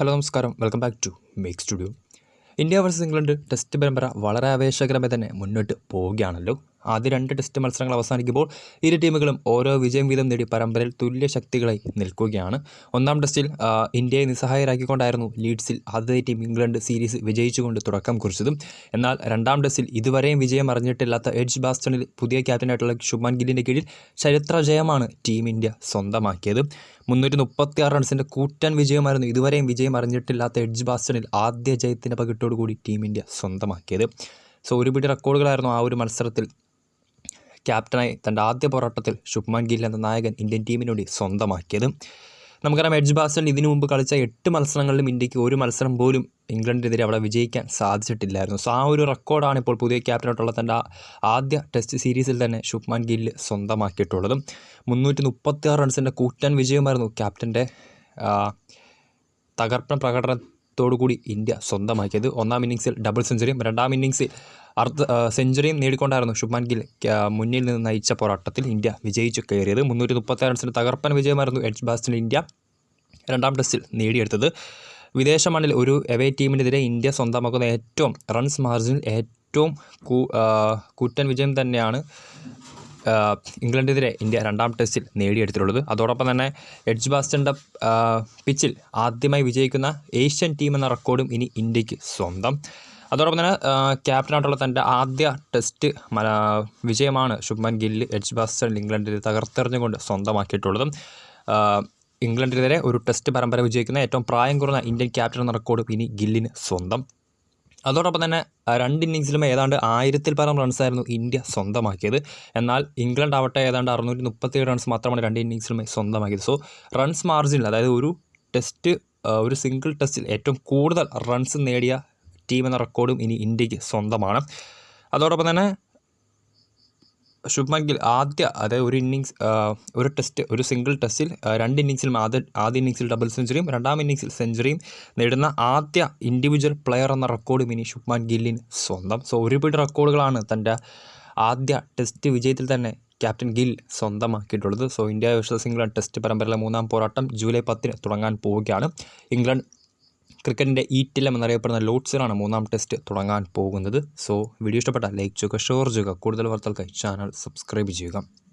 Hello നമസ്കാരം. Welcome back to make studio. India versus England test പരമ്പര വളരെ ആവേശകരമായി തന്നെ മുന്നോട്ട് പോവുകയാണല്ലോ. ആദ്യ രണ്ട് ടെസ്റ്റ് മത്സരങ്ങൾ അവസാനിക്കുമ്പോൾ ഇരു ടീമുകളും ഓരോ വിജയം വീതം നേടി പരമ്പരയിൽ തുല്യ ശക്തികളായി നിൽക്കുകയാണ്. ഒന്നാം ടെസ്റ്റിൽ ഇന്ത്യയെ നിസ്സഹായരാക്കിക്കൊണ്ടായിരുന്നു ലീഡ്സിൽ ആദ്യത്തെ ടീം ഇംഗ്ലണ്ട് സീരീസ് വിജയിച്ചുകൊണ്ട് തുടക്കം കുറിച്ചതും. എന്നാൽ രണ്ടാം ടെസ്റ്റിൽ ഇതുവരെയും വിജയം അറിഞ്ഞിട്ടില്ലാത്ത എഡ്ജ് ബാസ്റ്റണിൽ പുതിയ ക്യാപ്റ്റനായിട്ടുള്ള ശുഭ്മാൻ ഗില്ലിന്റെ കീഴിൽ ചരിത്ര ജയമാണ് ടീം ഇന്ത്യ സ്വന്തമാക്കിയത്. മുന്നൂറ്റി മുപ്പത്തി ആറ് റൺസിന്റെ കൂറ്റൻ വിജയമായിരുന്നു ഇതുവരെയും വിജയം അറിഞ്ഞിട്ടില്ലാത്ത എഡ്ജ് ബാസ്റ്റണിൽ ആദ്യ ജയത്തിന്റെ പകിട്ടോടുകൂടി ടീം ഇന്ത്യ സ്വന്തമാക്കിയത്. സോ ഒരു പിടി റെക്കോർഡുകളായിരുന്നു ആ ഒരു മത്സരത്തിൽ ക്യാപ്റ്റനായി തന്റെ ആദ്യ പോരാട്ടത്തിൽ ശുഭ്മാൻ ഗിൽ എന്ന നായകൻ ഇന്ത്യൻ ടീമിന് വേണ്ടി സ്വന്തമാക്കിയത്. നമുക്കറിയാം എഡ്ജ് ബാസ്റ്റൺ ഇതിനു മുമ്പ് കളിച്ച എട്ട് മത്സരങ്ങളിലും ഇന്ത്യയ്ക്ക് ഒരു മത്സരം പോലും ഇംഗ്ലണ്ടിനെതിരെ അവിടെ വിജയിക്കാൻ സാധിച്ചിട്ടില്ലായിരുന്നു. സോ ആ ഒരു റെക്കോർഡാണ് ഇപ്പോൾ പുതിയ ക്യാപ്റ്റനായിട്ടുള്ള തന്റെ ആദ്യ ടെസ്റ്റ് സീരീസിൽ തന്നെ ശുഭ്മാൻ ഗില്ല് സ്വന്തമാക്കിയിട്ടുള്ളത്. മുന്നൂറ്റി മുപ്പത്തി ആറ് റൺസിന്റെ കൂറ്റൻ വിജയമായിരുന്നു ക്യാപ്റ്റന്റെ തകർപ്പൻ പ്രകടനത്തോടുകൂടി ഇന്ത്യ സ്വന്തമാക്കിയത്. ഒന്നാം ഇന്നിങ്സിൽ ഡബിൾ സെഞ്ചുറിയും രണ്ടാം ഇന്നിങ്സിൽ അർദ്ധ സെഞ്ചുറിയും നേടിക്കൊണ്ടായിരുന്നു ശുഭ്മാൻ ഗിൽ മുന്നിൽ നിന്ന് നയിച്ച പോരാട്ടത്തിൽ ഇന്ത്യ വിജയിച്ചു കയറിയത്. മുന്നൂറ്റി മുപ്പത്തി റൺസിന് തകർപ്പൻ വിജയമായിരുന്നു എഡ്ജ് ബാസ്റ്റിന് ഇന്ത്യ. രണ്ടാം ടെസ്റ്റിൽ നേടിയെടുത്തത്. വിദേശ മണ്ണിൽ ഒരു എവേ ടീമിനെതിരെ ഇന്ത്യ സ്വന്തമാക്കുന്ന ഏറ്റവും റൺസ് മാർജിനിൽ ഏറ്റവും കൂറ്റൻ വിജയം തന്നെയാണ് ഇംഗ്ലണ്ടിനെതിരെ ഇന്ത്യ രണ്ടാം ടെസ്റ്റിൽ നേടിയെടുത്തിട്ടുള്ളത്. അതോടൊപ്പം തന്നെ എഡ്ജ് ബാസ്റ്റന്റെ പിച്ചിൽ ആദ്യമായി വിജയിക്കുന്ന ഏഷ്യൻ ടീം എന്ന റെക്കോർഡും ഇനി ഇന്ത്യയ്ക്ക് സ്വന്തം. അതോടൊപ്പം തന്നെ ക്യാപ്റ്റനായിട്ടുള്ള തന്റെ ആദ്യ ടെസ്റ്റ് വിജയമാണ് ശുഭ്മാൻ ഗില്ല് എച്ച് ബാസ്റ്റൺ ഇംഗ്ലണ്ടിൽ തകർത്തെറിഞ്ഞുകൊണ്ട് സ്വന്തമാക്കിയിട്ടുള്ളത്. ഇംഗ്ലണ്ടിനെതിരെ ഒരു ടെസ്റ്റ് പരമ്പര വിജയിക്കുന്ന ഏറ്റവും പ്രായം കുറഞ്ഞ ഇന്ത്യൻ ക്യാപ്റ്റൻ എന്ന റെക്കോർഡ് ഇനി ഗില്ലിന് സ്വന്തം. അതോടൊപ്പം തന്നെ രണ്ട് ഇന്നിങ്സിലും ഏതാണ്ട് ആയിരത്തിൽ പരം റൺസായിരുന്നു ഇന്ത്യ സ്വന്തമാക്കിയത്. എന്നാൽ ഇംഗ്ലണ്ട് ആവട്ടെ ഏതാണ്ട് അറുന്നൂറ്റി മുപ്പത്തിയേഴ് റൺസ് മാത്രമാണ് രണ്ട് ഇന്നിങ്സിലും സ്വന്തമാക്കിയത്. സോ റൺസ് മാർജിനിൽ അതായത് ഒരു ടെസ്റ്റ് ഒരു സിംഗിൾ ടെസ്റ്റിൽ ഏറ്റവും കൂടുതൽ റൺസ് നേടിയ ടീം എന്ന റെക്കോർഡും ഇനി ഇന്ത്യയ്ക്ക് സ്വന്തമാണ്. അതോടൊപ്പം തന്നെ ശുഭ്മൻ ഗിൽ ആദ്യ അതായത് ഒരു ഇന്നിങ്സ് ഒരു ടെസ്റ്റ് ഒരു സിംഗിൾ ടെസ്റ്റിൽ രണ്ട് ഇന്നിങ്സിലും ആദ്യ ആദ്യ ഇന്നിങ്സിൽ ഡബിൾ സെഞ്ചുറിയും രണ്ടാം ഇന്നിങ്സിൽ സെഞ്ചുറിയും നേടുന്ന ആദ്യ ഇൻഡിവിജ്വൽ പ്ലെയർ എന്ന റെക്കോർഡും ഇനി ശുഭ്മാൻ ഗില്ലിന് സ്വന്തം. സോ ഒരുപാട് റെക്കോർഡുകളാണ് തന്റെ ആദ്യ ടെസ്റ്റ് വിജയത്തിൽ തന്നെ captain Gill സ്വന്തമാക്കിയിട്ടുള്ളത്. So India versus England test പരമ്പരയിലെ മൂന്നാം പോരാട്ടം ജൂലൈ പത്തിന് തുടങ്ങാൻ പോവുകയാണ്. ഇംഗ്ലണ്ട് ക്രിക്കറ്റിന്റെ ഈറ്റിലം എന്നറിയപ്പെടുന്ന ലോഡ്സിലാണ് മൂന്നാം ടെസ്റ്റ് തുടങ്ങാൻ പോകുന്നത്. സോ വീഡിയോ ഇഷ്ടപ്പെട്ടാൽ ലൈക്ക് ചെയ്യുക ഷെയർ ചെയ്യുക. കൂടുതൽ വാർത്തകൾക്കായി ചാനൽ സബ്സ്ക്രൈബ് ചെയ്യുക.